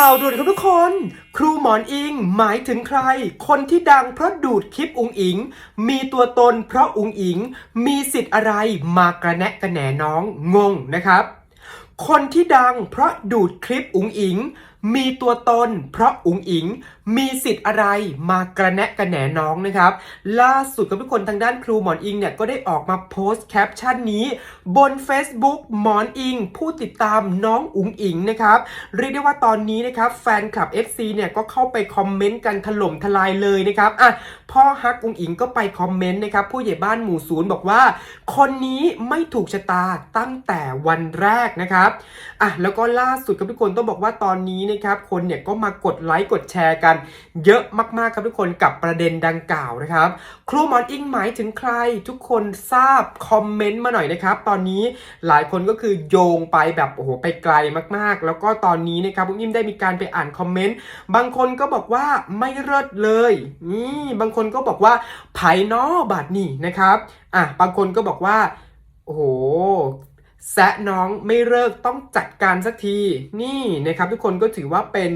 ข่าวด่วนครับทุกคน ครูหมอนอิงหมายถึงใคร คนที่ดังเพราะดูดคลิปอุงอิง มีตัวตนเพราะอุงอิง มีสิทธิ์อะไรมากระแนะกระแหนน้องงงนะครับ คนที่ดังเพราะดูดคลิปอุงอิงมีตัวตน เพราะอุงอิง มีสิทธิ์อะไรมากระแนะกระแหนน้องนะครับ ล่าสุดกับทุกคนทางด้านครูหมอนอิงเนี่ยก็ได้ออกมาโพสต์แคปชั่นนี้ บน Facebook หมอนอิง ผู้ติดตามน้องอุงอิงนะครับเรียกได้ว่าตอนนี้นะครับแฟนคลับ FC เนี่ยก็เข้าไปคอมเมนต์กันถล่มทลายเลยนะครับอะพ่อฮักอุงอิงก็ไปคอมเมนต์นะครับผู้ใหญ่บ้านหมู่ศูนย์บอกว่า คนนี้ไม่ถูกชะตาตั้งแต่วันแรกนะครับอะแล้วก็ล่าสุดกับทุกคนต้องบอกว่าตอนนี้นะครับคนเนี่ยก็มากดไลค์กดแชร์กัน เยอะมากๆครับทุกคนกับประเด็นดังกล่าวนะครับครูหมอนอิงหมายถึงใครทุกคนทราบคอมเมนต์มาหน่อยนะครับตอนนี้หลายคนก็คือโยงไปแบบโอ้โหไปไกลมากๆ แล้วก็ตอนนี้นะครับผมอิมได้มีการไปอ่านคอมเมนต์บางคนก็บอกว่าไม่เลิศเลยนี่บางคนก็บอกว่าไผ่นอบาดนี่นะครับอะบางคนก็บอกว่าโอ้โห แซะน้องไม่เลิกต้องจัดการสักทีนี่นะครับทุกคนก็ถือว่าเป็น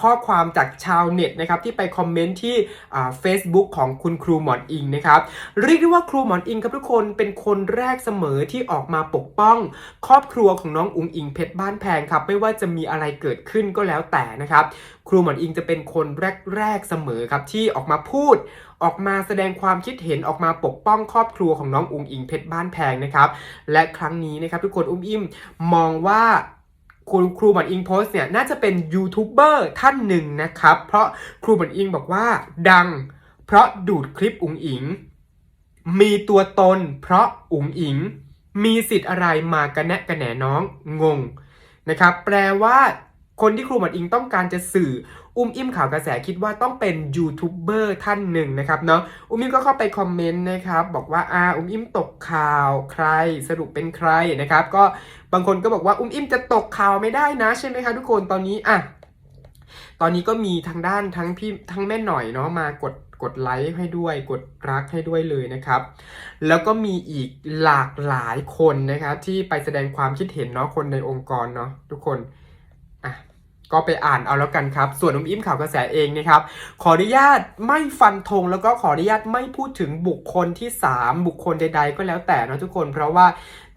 ข้อความจากชาวเน็ตนะครับที่ไปคอมเมนต์ที่อ่า Facebook ของคุณครูหมอนอิงนะครับเรียกได้ว่าครูหมอนอิงครับทุกคนเป็นคนแรกเสมอที่ออกมาปกป้อง ครอบครัวของน้องอุงอิงเพชรบ้านแพงครับไม่ว่าจะมีอะไรเกิดขึ้นก็แล้วแต่นะครับครูหมอนอิงจะเป็นคนแรกๆเสมอครับที่ออกมาพูด ออกมาแสดงความคิดเห็นออกมาปกป้องครอบครัวของน้องอุงอิงเพชรบ้านแพงนะครับ และครั้งนี้นะครับทุกคนอุ้มอิ่มมองว่าคุณครูหมอนอิงโพสเนี่ยน่าจะเป็นยูทูบเบอร์ท่านหนึ่งนะครับ เพราะครูหมอนอิงบอกว่าดัง เพราะดูดคลิปอุงอิง มีตัวตน เพราะอุงอิง มีสิทธิ์อะไรมากระแนะกระแหนน้องงงนะครับ แปลว่า คนที่ครูหมอนอิงต้องการจะสื่อ อุ้มอิ่มข่าวกระแสคิดว่าต้องเป็นยูทูบเบอร์ท่านหนึ่งนะครับเนาะอุ้มอิ่มก็เข้าไปคอมเมนต์นะครับบอกว่าอาอุ้มอิ่มตกข่าวใครสรุปเป็นใครนะครับ ก็บางคนก็บอกว่าอุ้มอิ่มจะตกข่าวไม่ได้นะ ใช่ไหมคะทุกคนตอนนี้อะตอนนี้ก็มีทางด้านทั้งพี่ทั้งแม่หน่อยเนาะมากดกดไลค์ให้ด้วยกดรักให้ด้วยเลยนะครับ แล้วก็มีอีกหลากหลายคนนะครับที่ไปแสดงความคิดเห็นเนาะคนในองค์กรเนาะทุกคนอะ ก็ไปอ่านเอาแล้วกันครับ ส่วนอุ้มอิ่มข่าวกระแสเองนะครับ ขออนุญาตไม่ฟันธงแล้วก็ขออนุญาตไม่พูดถึงบุคคลที่ 3 บุคคลใด ๆ ก็แล้วแต่นะทุกคน เพราะว่า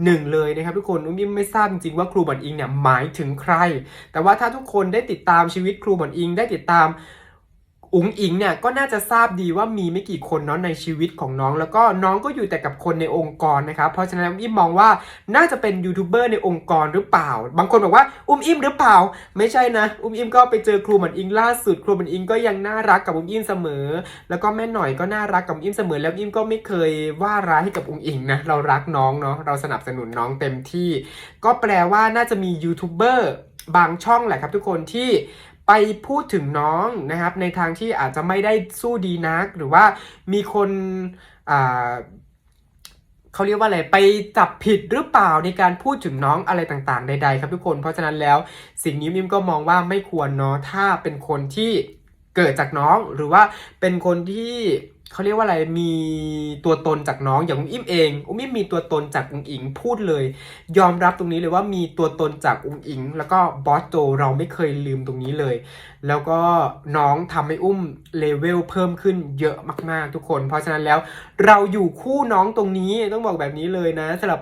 หนึ่งเลยนะครับทุกคนอุ้มอิ่มไม่ทราบจริงๆว่าครูบอนอิงเนี่ยหมายถึงใคร แต่ว่าถ้าทุกคนได้ติดตามชีวิตครูบอนอิงได้ติดตาม อุ๋งอิงเนี่ยก็น่าจะทราบดีว่ามีไม่กี่คนเนาะในชีวิตของน้อง แล้วก็น้องก็อยู่แต่กับคนในองค์กรนะครับ เพราะฉะนั้นอุ้มอิมมองว่าน่าจะเป็นยูทูบเบอร์ในองค์กรหรือเปล่า บางคนบอกว่าอุ้มอิมหรือเปล่า ไม่ใช่นะ อุ้มอิมก็ไปเจอครูเหมันอิงล่าสุด ครูเหมันอิงก็ยังน่ารักกับอุ้มอิมเสมอ แล้วก็แม่หน่อยก็น่ารักกับอุ้มอิมเสมอ แล้วอิมก็ไม่เคยว่าร้ายให้กับอุ้งอิงนะ เรารักน้องเนาะ เราสนับสนุนน้องเต็มที่ ก็แปลว่าน่าจะมียูทูบเบอร์บางช่องแหละครับทุกคนที่ ไปพูดถึงน้องนะครับ ในทางที่อาจจะไม่ได้สู้ดีนัก หรือว่ามีคนเขาเรียกว่าอะไรไปจับผิดหรือเปล่าในการพูดถึงน้องอะไรต่างๆใดๆครับทุกคนเพราะฉะนั้นแล้วสิ่งนี้มิมก็มองว่าไม่ควรเนาะถ้าเป็นคนที่เกิดจากน้องหรือว่าเป็นคนที่ เขาเรียกว่าอะไรมีตัวตนจากน้องอย่างอุ้มอิ่มเองอุ้มอิ่มมีตัวตนจากอุ้งอิงพูดเลย ยอมรับตรงนี้เลยว่ามีตัวตนจากอุ้งอิง แล้วก็บอสโจเราไม่เคยลืมตรงนี้เลย แล้วก็น้องทำให้อุ้มเลเวลเพิ่มขึ้นเยอะมากๆทุกคน เพราะฉะนั้นแล้วเราอยู่คู่น้องตรงนี้ต้องบอกแบบนี้เลยนะสำหรับ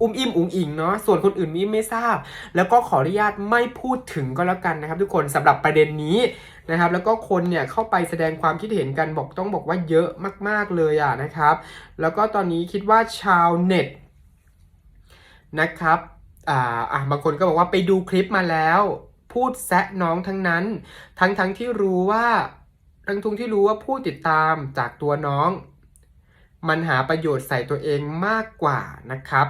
อุ้มอิ่มอุ๋งอิงเนาะส่วนคนอื่นมิมไม่ทราบ แล้วก็ขออนุญาตไม่พูดถึงก็แล้วกันนะครับ ทุกคนสำหรับประเด็นนี้นะครับ แล้วก็คนเนี่ยเข้าไปแสดงความคิดเห็นกันบอกต้องบอกว่าเยอะมาก ๆเลยอะนะครับ แล้วก็ตอนนี้คิดว่าชาวเน็ตนะครับอ่าอะบางคนก็บอกว่าไปดูคลิปมาแล้ว พูดแซะน้องทั้งนั้น ทั้งทั้งที่รู้ว่าทั้งทุงที่รู้ว่าผู้ติดตามจากตัวน้อง มันหาประโยชน์ใส่ตัวเองมากกว่านะครับ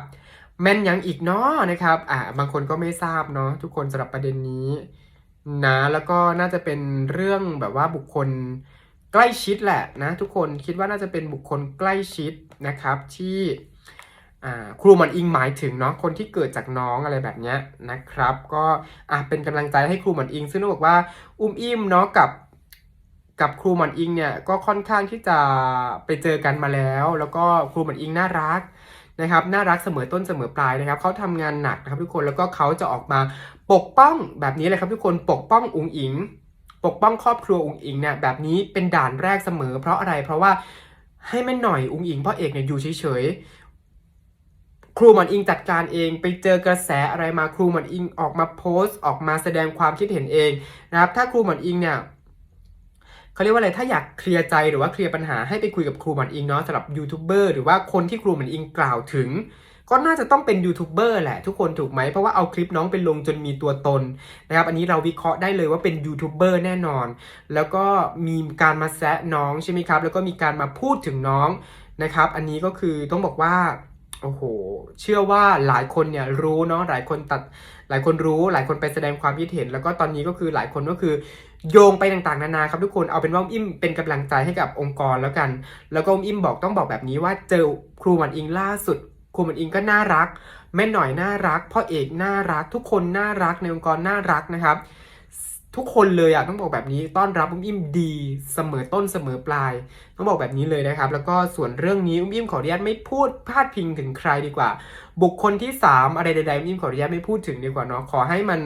แม่นยังอีกเนาะนะครับอ่าบางคนก็ไม่ทราบเนาะทุกคนสำหรับประเด็นนี้นะแล้วก็น่าจะเป็นเรื่องแบบว่าบุคคลใกล้ชิดแหละนะทุกคนคิดว่าน่าจะเป็นบุคคลใกล้ชิดนะครับที่อ่าครูหมันอิงหมายถึงเนาะคนที่เกิดจากน้องอะไรแบบเนี้ยนะครับ ก็อะเป็นกำลังใจให้ครูหมันอิง ซึ่งต้องบอกว่าอุ้มอิ่มเนาะกับ กับครูหมอนอิงเนี่ยก็ค่อนข้างที่จะไปเจอกันมาแล้ว แล้วก็ครูหมอนอิงน่ารักนะครับน่ารักเสมอต้นเสมอปลายนะครับเขาทำงานหนักนะครับทุกคนแล้วก็เขาจะออกมาปกป้องแบบนี้เลยครับทุกคนปกป้องอุงอิง ปกป้องครอบครัวอุงอิงเนี่ยแบบนี้เป็นด่านแรกเสมอ เพราะอะไรเพราะว่าให้แม่หน่อยอุงอิงพ่อเอกเนี่ยอยู่เฉยๆครูหมอนอิงจัดการเองไปเจอกระแสอะไรมาครูหมอนอิงออกมาโพสต์ ออกมาแสดงความคิดเห็นเองนะครับถ้าครูหมอนอิงเนี่ย เขาเรียกว่าอะไร ถ้าอยากเคลียร์ใจหรือว่าเคลียร์ปัญหาให้ไปคุยกับครูหมอนอิงเนาะสำหรับยูทูบเบอร์หรือว่าคนที่ครูหมอนอิงกล่าวถึง ก็น่าจะต้องเป็นยูทูบเบอร์แหละทุกคนถูกไหม เพราะว่าเอาคลิปน้องไปลงจนมีตัวตนนะครับอันนี้เราวิเคราะห์ได้เลยว่าเป็นยูทูบเบอร์แน่นอน แล้วก็มีการมาแซะน้องใช่ไหมครับ แล้วก็มีการมาพูดถึงน้องนะครับ อันนี้ก็คือต้องบอกว่าโอ้โห เชื่อว่าหลายคนเนี่ยรู้เนาะ หลายคนตัด หลายคนรู้หลายคนไปแสดงความคิดเห็น แล้วก็ตอนนี้ก็คือหลายคนก็คือ โยงไปต่างๆ นานาครับทุกคนเอาเป็นว่าอิ่มเป็นกำลังใจให้กับองค์กรแล้วกัน แล้วก็อิ่มบอกต้องบอกแบบนี้ว่าเจอครูมันอิงล่าสุดครูมันอิงก็น่ารัก แม่หน่อยน่ารักพ่อเอกน่ารัก ทุกคนน่ารักในองค์กรน่ารักนะครับ ทุกคนเลยอะต้องบอกแบบนี้ต้อนรับอุ้มอิ่มดีเสมอต้นเสมอปลาย ต้องบอกแบบนี้เลยนะครับ แล้วก็ส่วนเรื่องนี้อุ้มอิ่มขออนุญาตไม่พูดพาดพิงถึงใครดีกว่า บุคคลที่สามอะไรใดๆอุ้มอิ่มขออนุญาตไม่พูดถึงดีกว่าเนาะขอให้มัน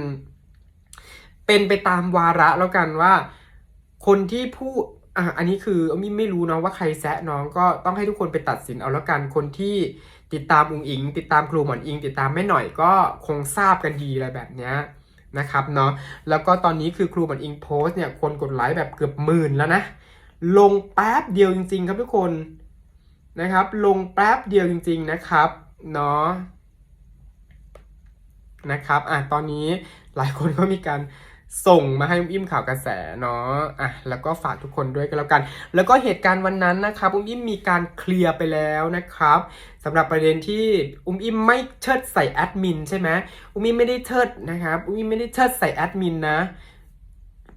เป็นไปตามวาระแล้วกันว่า คนที่พูดอะอันนี้คืออุ้มอิ่มไม่รู้เนาะว่าใครแซะน้องก็ต้องให้ทุกคนไปตัดสินเอาแล้วกันคนที่ติดตามอุงอิง ติดตามครูหมอนอิง ติดตามแม่หน่อยก็คงทราบกันดีอะไรแบบเนี้ย นะครับเนาะแล้วก็ตอนนี้คือครูหมอนอิงโพสเนี่ยคนกดไลค์แบบเกือบหมื่นแล้วนะ ลงแป๊บเดียวจริง ๆ ครับทุกคนนะครับ ลงแป๊บเดียวจริง ๆนะครับเนาะนะครับอะตอนนี้หลายคนก็มีการ ส่งมาให้อุ้มอิ่มข่าวกระแสเนาะอะแล้วก็ฝากทุกคนด้วยกันแล้วกัน แล้วก็เหตุการณ์วันนั้นนะครับอุ้มอิ่มมีการเคลียร์ไปแล้วนะครับสำหรับประเด็นที่อุ้มอิ่มไม่เชิดใส่แอดมินใช่ไหมอุ้มอิ่มไม่ได้เชิดนะครับอุ้มอิ่มไม่ได้เชิดใส่แอดมินนะ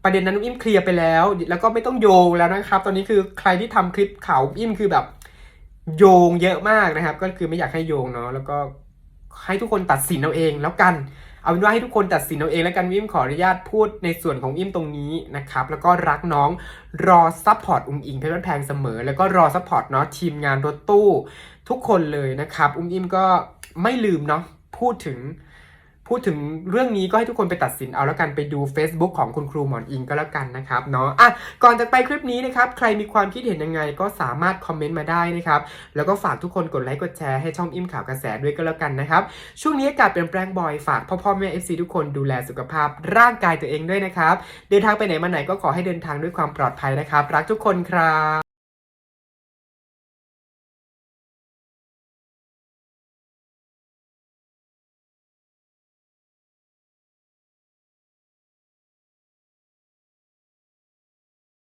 ประเด็นนั้นอุ้มอิ่มเคลียร์ไปแล้ว แล้วก็ไม่ต้องโยงแล้วนะครับ ตอนนี้คือใครที่ทำคลิปข่าวอุ้มอิ่มคือแบบโยงเยอะมากนะครับ ก็คือไม่อยากให้โยงเนาะแล้วก็ให้ทุกคนตัดสินเอาเองแล้วกัน เอาเป็นว่าให้ทุกคนตัดสินเอาเองแล้วกันวิมขออนุญาตพูดในส่วนของอิมตรงนี้นะครับแล้วก็รักน้องรอซัพพอร์ตอุ้มอิงเพชรบ้านแพงเสมอ แล้วก็รอซัพพอร์ตเนาะทีมงานรถตู้ ทุกคนเลยนะครับ อุ้มอิมก็ไม่ลืมเนาะพูดถึง พูดถึงเรื่องนี้ก็ให้ทุกคนไปตัดสินเอาแล้วกันไปดู Facebook ของคุณครูหมอนอิงก็แล้วกันนะครับเนาะอะก่อนจะไปคลิปนี้นะครับ ใครมีความคิดเห็นยังไงก็สามารถคอมเมนต์มาได้นะครับ แล้วก็ฝากทุกคนกดไลค์กดแชร์ให้ช่องอิ่มข่าวกระแสด้วยก็แล้วกันนะครับ ช่วงนี้อากาศเปลี่ยนแปลงบ่อยฝากพ่อพ่อแม่เอฟซีทุกคนดูแลสุขภาพร่างกายตัวเองด้วยนะครับ เดินทางไปไหนมาไหนก็ขอให้เดินทางด้วยความปลอดภัยนะครับ รักทุกคนครับ